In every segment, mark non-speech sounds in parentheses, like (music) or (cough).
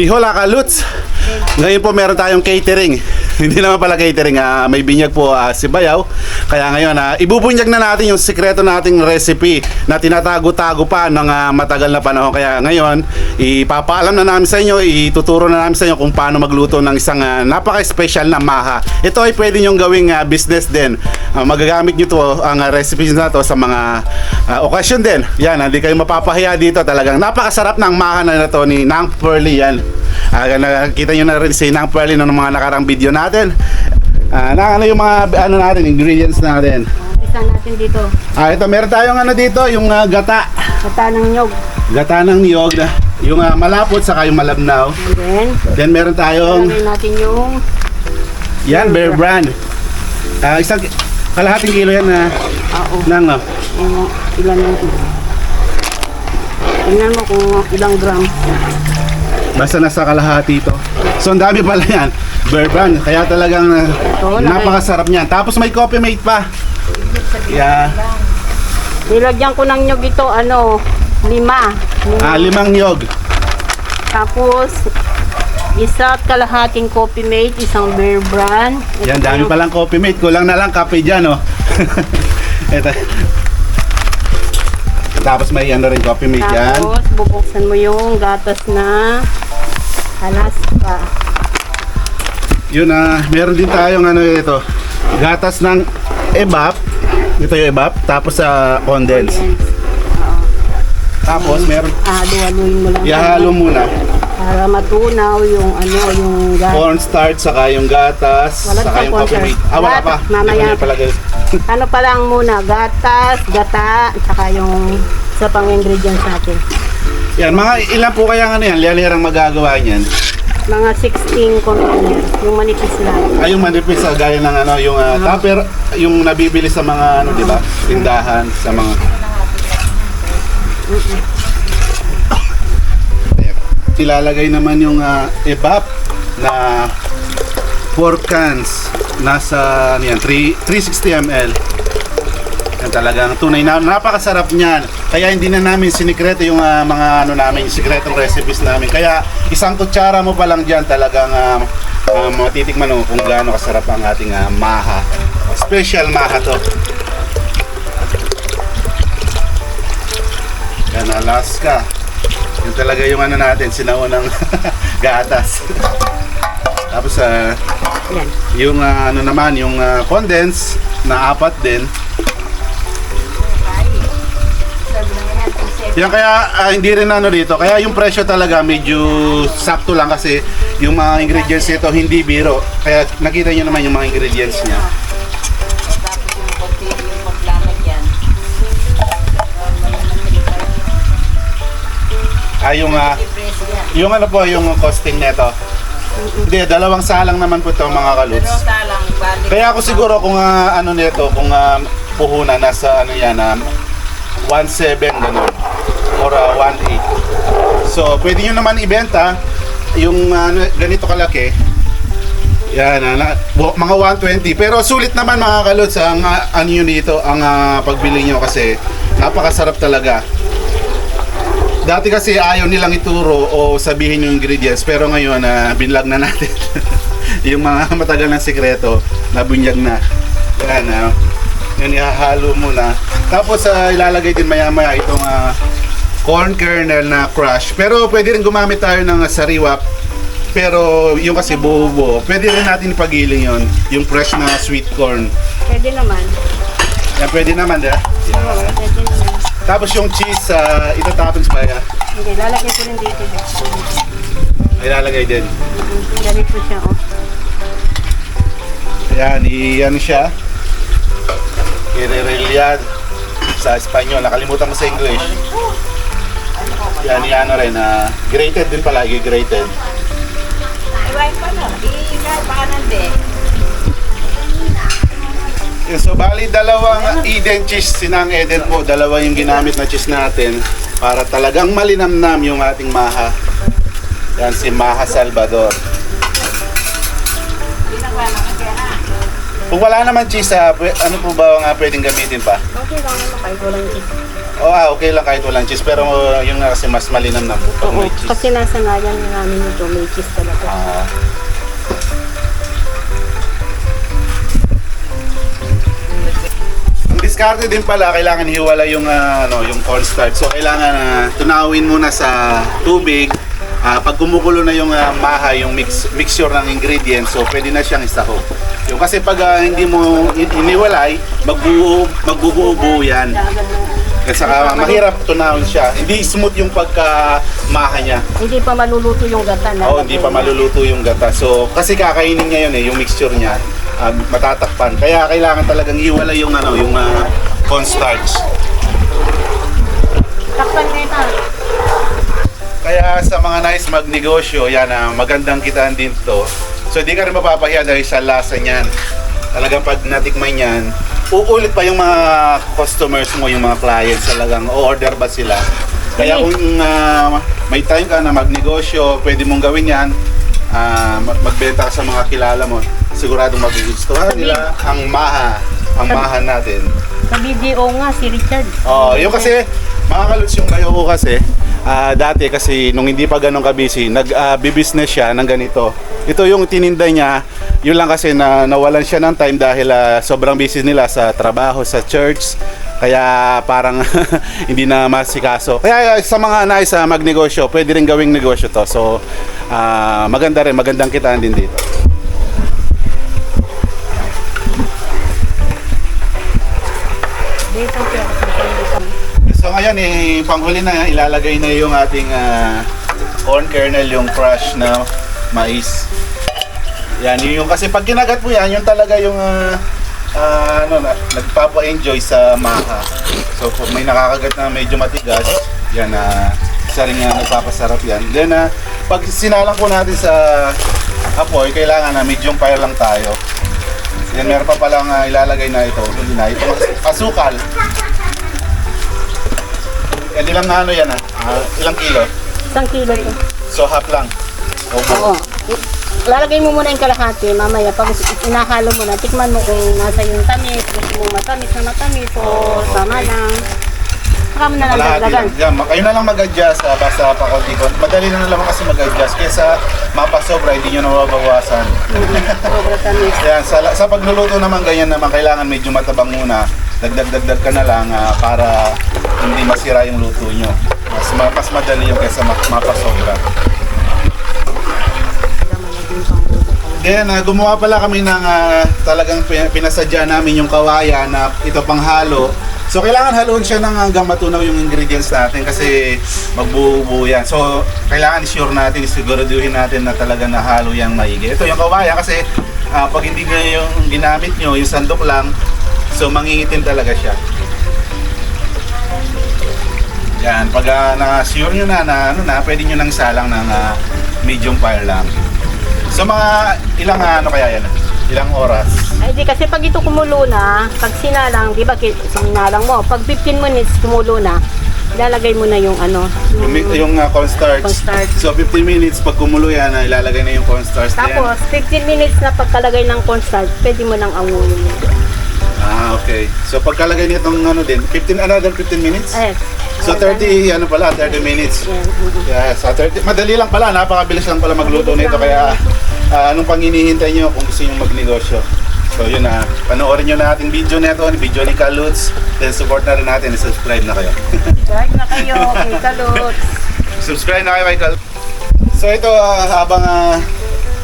Ihola ka, Lutz. Ngayon po meron tayong catering. (laughs) Hindi naman pala catering, ah, may binyag po ah, si Bayaw. Kaya ngayon, ah, ibubunyag na natin yung sikreto nating recipe na tinatago-tago pa ng ah, matagal na panahon. Kaya ngayon, ipapaalam na namin sa inyo, ituturo na namin sa inyo kung paano magluto ng isang ah, napaka-special na maha. Ito ay pwede nyong gawing ah, business din. Ah, magagamit nyo to, ang ah, recipes na to sa mga ah, okasyon din. Yan, hindi kayo mapapahiya dito talagang. Napakasarap ng maha na to ni Nang Pearly yan. Ah, nakita nyo na rin si Nang Pearly ng mga nakarang video natin. Ah, na ano yung mga ano natin, ingredients natin. Isa natin dito. Ah, ito meron tayong ano dito, yung ah, gata. Kata ng nyog. Gata ng niyog, na- yung ah, malapot saka yung malabnaw. And then, Then meron tayong lagay natin yung yan, Bear Brand. Ah, isang kalahating kilo yan na ao. ng ah, Yung ilan yung Tingnan mo kung ilang gram. Basta nasa kalahati ito. So ang dami pala yan. Brand. Kaya talagang laki. napakasarap niyan. Tapos may coffee mate pa. Yeah. Nilagyan ko ng nyog ito, ano, lima. Lima. Ah, limang niyog. Tapos, isa at kalahating coffee mate, isang bear brand. Ito Yan, dami yung- palang coffee mate. Kulang na lang kape dyan, oh. (laughs) Ito. Tapos may ano rin coffee mate yan. Tapos, bubuksan mo yung gatas na Alaska. Yun na, meron din tayong ano ito. Gatas ng ebap. Ito yung ebap. Tapos sa condense. Yan. Tapos meron, Halo-haluin mo lang. ihalo muna. Para matunaw yung ano, yung gatas. Cornstarch, saka yung gatas, Wala saka yung coffee mate. Ah, wala pa. mamaya. Ko na palagay. Ano pa lang muna, gatas, gata, saka yung sa pang ingredients natin. Yan, mga ilan po kaya ano yan? Lialirang magagawa niyan. Mga 16 container, yung manipis lang. Ay, yung manipis ah, gaya ng ano, yung uh, tupper, yung nabibili sa mga ano, di ba? Tindahan, sa mga... Ayan. Ilalagay naman yung uh, ebap na 4 cans. Nasa, ano yan, 3, 360 ml. Yan talagang tunay na napakasarap niyan. Kaya hindi na namin sinikreto yung ah, mga ano namin, sikretong recipes namin. Kaya isang kutsara mo pa lang diyan talagang uh, matitikman mo kung gaano kasarap ang ating ah, maha. Special maha to. Yan, Alaska. Yan talaga yung ano natin, sinaunang (laughs) gatas. (laughs) Tapos ah, Yan. yung ah, ano naman, yung ah, condense na apat din. Yan kaya ah, hindi rin ano dito. Kaya yung presyo talaga medyo sakto lang kasi yung mga ingredients nito hindi biro. Kaya nakita niyo naman yung mga ingredients niya. Tapos yung yan. yung ano po, yung costing nito. Hindi, dalawang salang naman po ito mga kaluts. Pero talang balik. Kaya ako siguro kung ah, ano nito, kung ah, puhunan nasa ano yan, um, 1.7 ganun or ah, 1.8. So, pwede nyo naman ibenta yung ah, ganito kalaki. Yan, ah, na- bu- mga 120. Pero sulit naman mga kalots ang ah, ano yun dito, ang ah, pagbili nyo kasi napakasarap talaga. Dati kasi ayaw nilang ituro o sabihin yung ingredients pero ngayon na binlag na natin (laughs) yung mga matagal na sikreto nabunyag na. Yan, uh, yan ihahalo muna. Tapos ah, ilalagay din maya maya itong ah, corn kernel na crush. Pero pwede rin gumamit tayo ng ah, sariwa. Pero yung kasi buo-buo, pwede rin natin ipagiling yon yung fresh na sweet corn. Pwede naman. Yan, pwede naman, di ba? Oo, pwede naman. Tapos yung cheese, uh, itatapon sa baya. Okay, lalagay ko rin dito. Ilalagay din. Ganito siya, oh. Ayan, i-ano siya. I-reliad sa Espanyol. Nakalimutan ko sa English. Yan, i-ano rin. ah, grated din pala, i-grated. Iwain pa no. Iwain pa ka nande. Okay, so, bali dalawang Eden cheese, sinang Eden po. Dalawa yung ginamit na cheese natin para talagang malinamnam yung ating maha. Yan, si Maha Salvador. Kung wala naman cheese, ah, pwe- ano po ba ang ah, pwedeng gamitin pa? Okay lang naman kahit walang cheese. Oh, ah, okay lang kahit walang cheese. Pero uh, yung nga kasi mas malinam na po Oo, kasi nasanayan namin ito, may cheese talaga. Ah. Diskarte din pala, kailangan hiwala yung ah, ano, yung cornstarch. So kailangan na tunawin muna sa tubig. Ah, pag kumukulo na yung ah, maha, yung mix, mixture ng ingredients, so pwede na siyang isaho. Yung kasi pag ah, hindi mo in- iniwalay, magbuo magbubuo-buo yan. Kasi saka mahirap tunawin siya. Hindi smooth yung pagka-maha niya. Hindi pa maluluto yung gata na. Oo, hindi pa maluluto yung gata. So, kasi kakainin niya yun eh, yung mixture niya, ah, matatakpan. Kaya kailangan talagang iwala yung ano, yung uh, cornstarch. Takpan na ito. Kaya sa mga nice magnegosyo, yan ah, magandang kitaan din to. So, di ka rin mapapahiya dahil sa lasa niyan. Talagang pag natikman yan, uulit pa yung mga customers mo, yung mga clients talagang o-order ba sila. Kaya kung ah, may time ka na magnegosyo, pwede mong gawin yan, ah, mag- magbenta ka sa mga kilala mo, siguradong magugustuhan nila ang maha, ang maha natin. Sa video nga, si Richard. Oh, yung kasi mga kaluts yung kayo ko kasi ah, dati kasi nung hindi pa ganun ka-busy, nag-business siya ng ganito. Ito yung tininda niya, yun lang kasi na nawalan siya ng time dahil ah, sobrang busy nila sa trabaho, sa church. Kaya parang (laughs) hindi na masikaso. Kaya ah, sa mga nais sa magnegosyo, pwede rin gawing negosyo to. So ah, maganda rin, magandang kitaan din dito. So ngayon, eh, panghuli na, ilalagay na yung ating ah, corn kernel, yung crush na mais. Yan, yun yung kasi pag kinagat mo yan, yun talaga yung ah, ah, ano, na, nagpapa-enjoy sa maha. So kung may nakakagat na medyo matigas, yan na isa rin nga nagpapasarap yan. Then ah, pag sinalang po natin sa apoy, kailangan na medium fire lang tayo. Then meron pa palang ah, ilalagay na ito, hindi na, ito asukal. Hindi lang na ano yan ah. Ah, ilang kilo? Isang kilo to. So half lang. Oo. Lalagay mo muna yung kalahati, mamaya pag inahalo mo na, tikman mo kung nasa yung tamis, gusto mo matamis na matamis o sama lang. Saka mo na lang Kalahati dagdagan. lang. Ma- kayo na lang mag-adjust ah, basta pa konti konti. Madali na naman kasi mag-adjust. Kesa mapasobra, hindi nyo nababawasan. Sobra tamis. (laughs) Yan, sa, sa pagluluto naman, ganyan naman, kailangan medyo matabang muna. Dagdag-dagdag ka na lang ah, para hindi masira yung luto nyo. Mas, ma- mas madali yung kesa ma- mapasobra. Then, ah, gumawa pala kami ng ah, talagang pin- pinasadya namin yung kawayan na ito pang halo. So, kailangan haluin siya ng hanggang matunaw yung ingredients natin kasi magbubuo yan. So, kailangan sure natin, siguraduhin natin na talaga nahalo yung maigi. Ito yung kawayan kasi ah, pag hindi nyo yung ginamit nyo, yung sandok lang, so mangingitim talaga siya. Yan, pag ah, na-sure nyo na na ano na, pwede nyo nang isalang ng ah, medium fire lang. So mga ilang ah, ano kaya yan? Ilang oras? Ay di kasi pag ito kumulo na, pag sinalang, di ba ki- sinalang mo, pag 15 minutes kumulo na, ilalagay mo na yung ano, Yung, yung ah, cornstarch. Cornstarch. So 15 minutes pag kumulo yan, ah, ilalagay na yung cornstarch. Then- Tapos, 15 minutes na pagkalagay ng cornstarch, pwede mo nang angunin. Ah, okay. So pagkalagay nitong ano din, 15 another 15 minutes? Ay, So 30 ano pala, 30 minutes. yan, Yeah, sa 30, madali lang pala, napakabilis lang pala magluto nito kaya ah, anong pang hinihintay nyo kung gusto nyo magnegosyo. So yun na, panoorin nyo na ating video nito, video ni Kaluts, then support na rin natin, subscribe na kayo. (laughs) Subscribe na kayo, kay Kalot. subscribe na kayo kay Kaluts. So ito ah, habang ah,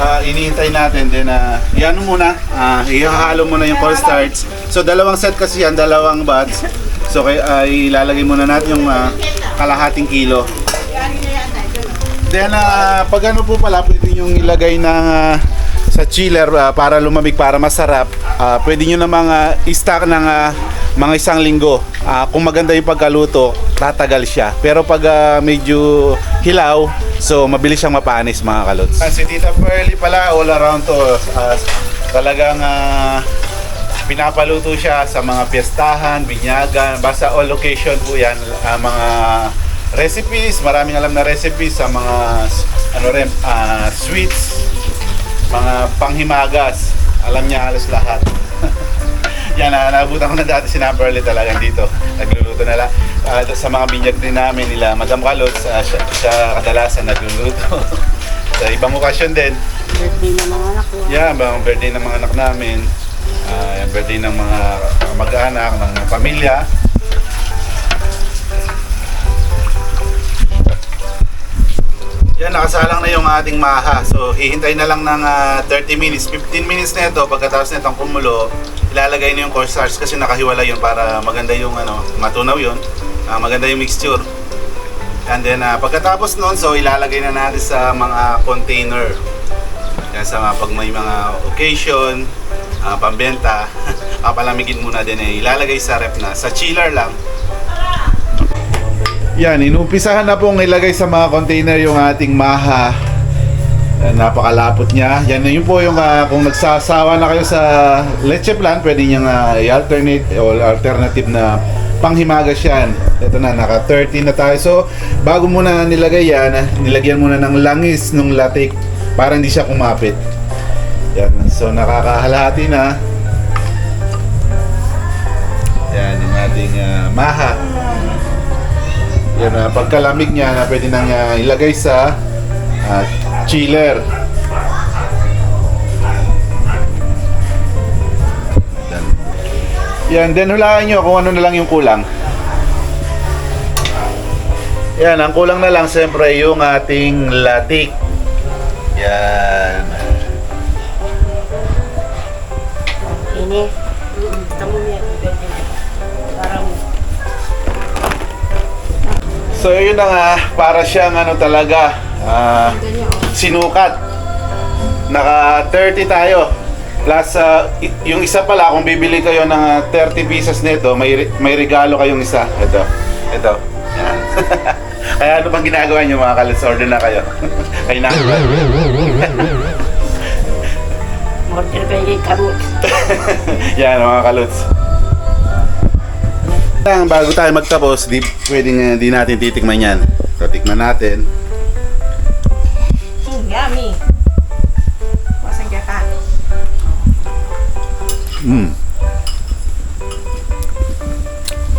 ah, inihintay natin din na uh, iano muna, ah, ihahalo muna yung cornstarch. So dalawang set kasi yan, dalawang batch. So kay ay ilalagay muna natin yung ah, kalahating kilo. Then ah, pag ano po pala, pwede yung ilagay ng ah, sa chiller ah, para lumamig para masarap. Ah, pwede nyo namang ah, i-stock ng ah, mga isang linggo. Ah, kung maganda yung pagkaluto, tatagal siya. Pero pag ah, medyo hilaw, so mabilis siyang mapanis mga kalots. si Tita Pearly pala all around to. ah, talagang ah, pinapaluto siya sa mga piyestahan, binyagan, basta all location po yan, ah, mga recipes, maraming alam na recipes sa mga ano rin, ah, sweets, mga panghimagas, alam niya halos lahat. (laughs) Yan, na naabutan ko na dati si Namperly talagang dito. Nagluluto na lang. Ah, sa mga binyag din namin nila, Madam Kalots, ah, siya, siya kadalasan nagluluto. (laughs) sa ibang okasyon din, Birthday ng mga anak ko. Yeah, mga birthday ng mga anak namin. yung birthday ng mga mag-anak, ng pamilya. Yan, nakasalang na yung ating maha. So, hihintay na lang ng ah, 30 minutes, 15 minutes na ito. Pagkatapos nitong kumulo, ilalagay na yung cornstarch kasi nakahiwala yun para maganda yung ano, matunaw yun. Ah, maganda yung mixture. And then, ah, pagkatapos nun, so ilalagay na natin sa mga container. Yan sa mga pag may mga occasion, ah, pambenta, (laughs) papalamigin muna din eh. Ilalagay sa rep na. Sa chiller lang. Yan, inumpisahan na pong ilagay sa mga container yung ating maha. Napakalapot niya. Yan, yun po yung ah, kung nagsasawa na kayo sa leche plan, pwede niyang ah, i-alternate o alternative na panghimagas yan. Ito na, naka 30 na tayo. So, bago muna nilagay yan, nilagyan muna ng langis ng latik para hindi siya kumapit. Yan, so nakakahalati na. Yan, yung ating ah, maha. Yan na pagkalamig niya na pwede nang ah, ilagay sa ah, chiller. Yan. Yan, then hulaan nyo kung ano na lang yung kulang. Yan, ang kulang na lang siyempre yung ating latik. Yan. Ini. So yun na nga, para siyang ano talaga, ah, sinukat. Naka 30 tayo. Plus, ah, i- yung isa pala, kung bibili kayo ng ah, 30 pieces nito, may, may regalo kayong isa. Ito. Ito. Yan. (laughs) Kaya ano bang ginagawa nyo mga kalis? Order na kayo. (laughs) Kay na. order kayo kay Karut. (laughs) Yan mga kaluts. Lang, bago tayo magtapos, di pwedeng ah, di natin titikman yan. So, tikman natin. Mm, yummy. Wasang ka Mm.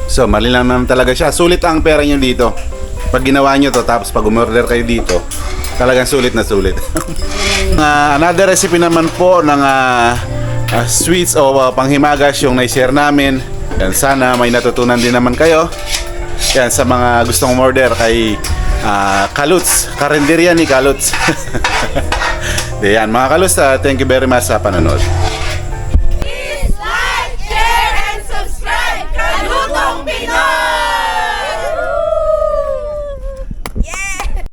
So, mali lang naman talaga siya. Sulit ang pera nyo dito. Pag ginawa nyo to, tapos pag umorder kayo dito, talagang sulit na sulit. (laughs) Ah, another recipe naman po ng ah, ah, sweets o ah, panghimagas yung na-share namin. Yan, sana may natutunan din naman kayo. Yan, sa mga gustong umorder kay ah, Kaluts. Karinderya ni Kaluts. (laughs) Yan, mga Kaluts, ah, thank you very much sa panonood.